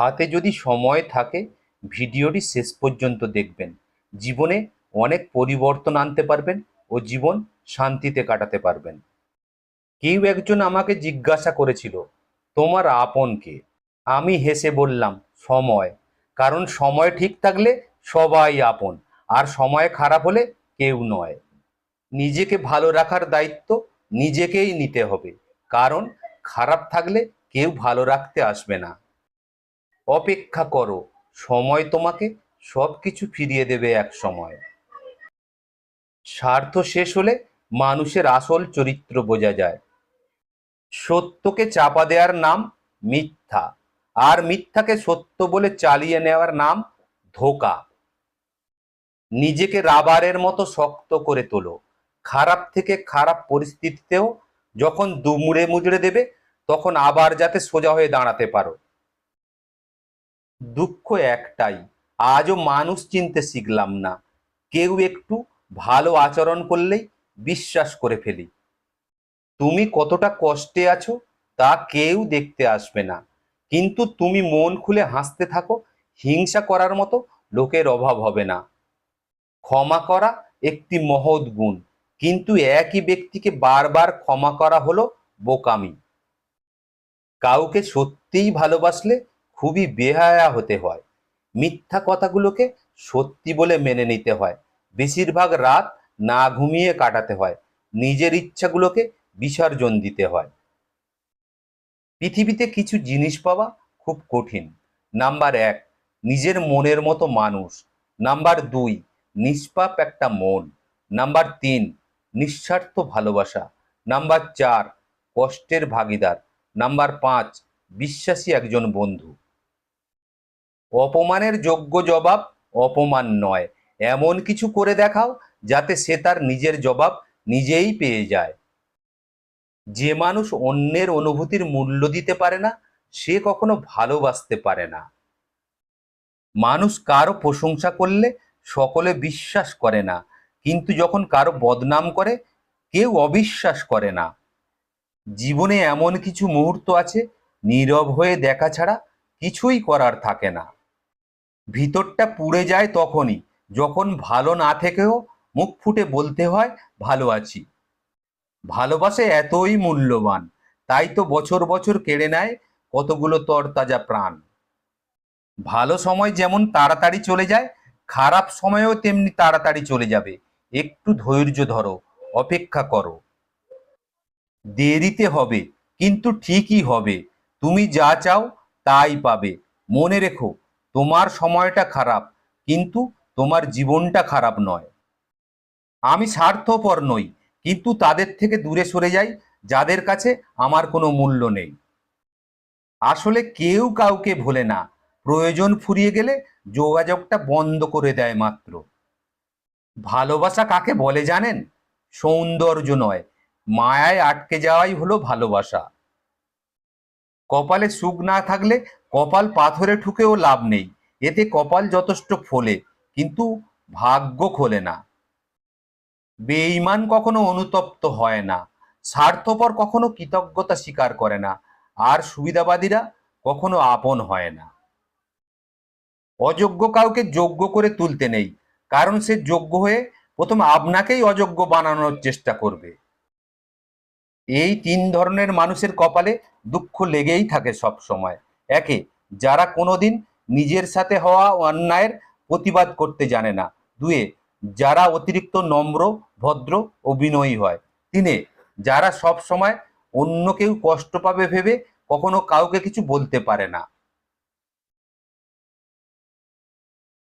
হাতে যদি সময় থাকে, ভিডিওটি শেষ পর্যন্ত দেখবেন। জীবনে অনেক পরিবর্তন আনতে পারবেন ও জীবন শান্তিতে কাটাতে পারবেন। কেউ একজন আমাকে জিজ্ঞাসা করেছিল, তোমার আপনকে আমি হেসে বললাম, সময়। কারণ সময় ঠিক থাকলে সবাই আপন, আর সময় খারাপ হলে কেউ নয়। নিজেকে ভালো রাখার দায়িত্ব নিজেকেই নিতে হবে, কারণ খারাপ থাকলে কেউ ভালো রাখতে আসবে না। অপেক্ষা করো, সময় তোমাকে সব কিছু ফিরিয়ে দেবে এক সময়। স্বার্থ শেষ হলে মানুষের আসল চরিত্র বোঝা যায়। সত্যকে চাপা দেওয়ার নাম মিথ্যা, আর মিথ্যাকে সত্য বলে চালিয়ে নেওয়ার নাম ধোকা। নিজেকে রাবারের মতো শক্ত করে তোলো, খারাপ থেকে খারাপ পরিস্থিতিতেও যখন দুমুড়ে মুজড়ে দেবে, তখন আবার যাতে সোজা হয়ে দাঁড়াতে পারো। দুঃখ একটাই, আজও মানুষ চিনতে শিখলাম না। কেউ একটু ভালো আচরণ করলেই বিশ্বাস করে ফেলি। তুমি কতটা কষ্টে আছো তা কেউ দেখতে আসবে না। কিন্তু তুমি মন খুলে হাসতে থাকো, হিংসা করার মতো লোকের অভাব হবে না। ক্ষমা করা একটি মহৎ গুণ, কিন্তু একই ব্যক্তিকে বারবার ক্ষমা করা হলো বোকামি। কাউকে সত্যিই ভালোবাসলে খুবই বেহায়া হতে হয়। মিথ্যা কথাগুলোকে সত্যি বলে মেনে নিতে হয়। বেশিরভাগ রাত না ঘুমিয়ে কাটাতে হয়। নিজের ইচ্ছাগুলোকে বিসর্জন দিতে হয়। পৃথিবীতে কিছু জিনিস পাওয়া খুব কঠিন। নাম্বার এক, নিজের মনের মতো মানুষ। নাম্বার দুই, নিষ্পাপ একটা মন। নাম্বার তিন, নিঃস্বার্থ ভালোবাসা। নাম্বার চার, কষ্টের ভাগিদার। নাম্বার পাঁচ, বিশ্বাসী একজন বন্ধু। অপমানের যোগ্য জবাব অপমান নয়। এমন কিছু করে দেখাও যাতে সে তার নিজের জবাব নিজেই পেয়ে যায়। যে মানুষ অন্যের অনুভূতির মূল্য দিতে পারে না, সে কখনো ভালোবাসতে পারে না। মানুষ কারও প্রশংসা করলে সকলে বিশ্বাস করে না, কিন্তু যখন কারও বদনাম করে, কেউ অবিশ্বাস করে না। জীবনে এমন কিছু মুহূর্ত আছে, নীরব হয়ে দেখা ছাড়া কিছুই করার থাকে না। ভিতরটা পুড়ে যায় তখনই। যখন ভালো না থেকেও মুখ ফুটে বলতে হয়, ভালো আছি। ভালোবাসা এতই মূল্যবান, তাই তো বছর বছর কেড়ে নেয় কতগুলো তরতাজা প্রাণ। ভালো সময় যেমন তাড়াতাড়ি চলে যায়, খারাপ সময়ও তেমনি তাড়াতাড়ি চলে যাবে। একটু ধৈর্য ধরো, অপেক্ষা করো। দেরিতে হবে, কিন্তু ঠিকই হবে। তুমি যা চাও তাই পাবে। মনে রেখো তোমার সময়টা খারাপ, কিন্তু তোমার জীবনটা খারাপ নয়। আমি স্বার্থপর নই, কিন্তু তাদের থেকে দূরে সরে যাই, যাদের কাছে আমার কোনো মূল্য নেই। আসলে কেউ কাউকে ভোলে না, প্রয়োজন ফুরিয়ে গেলে যোগাযোগটা বন্ধ করে দেয় মাত্র। ভালোবাসা কাকে বলে জানেন? সৌন্দর্য নয়, মায়ায় আটকে যাওয়াই হলো ভালোবাসা। কপালে সুখ না থাকলে কপাল পাথরে ঠুকেও লাভ নেই। এতে কপাল যথেষ্ট ফোলে, কিন্তু ভাগ্য খোলে না। বেঈমান কখনো অনুতপ্ত হয় না, স্বার্থপর কখনো কৃতজ্ঞতা স্বীকার করে না, আর সুবিধাবাদীরা কখনো আপন হয় না। অযোগ্য কাউকে যোগ্য করে তুলতে নেই, কারণ সে যোগ্য হয়ে প্রথম আপনাকেই অযোগ্য বানানোর চেষ্টা করবে। এই তিন ধরনের মানুষের কপালে দুঃখ লেগেই থাকে সব সময় একে, যারা কোনোদিন নিজের সাথে হওয়া অন্যায়ের প্রতিবাদ করতে জানে না। দুয়ে যারা অতিরিক্ত নম্র, ভদ্র ও বিনয়ী হয়। তিনে যারা সব সময় অন্য কেউ কষ্ট পাবে ভেবে কখনো কাউকে কিছু বলতে পারে না।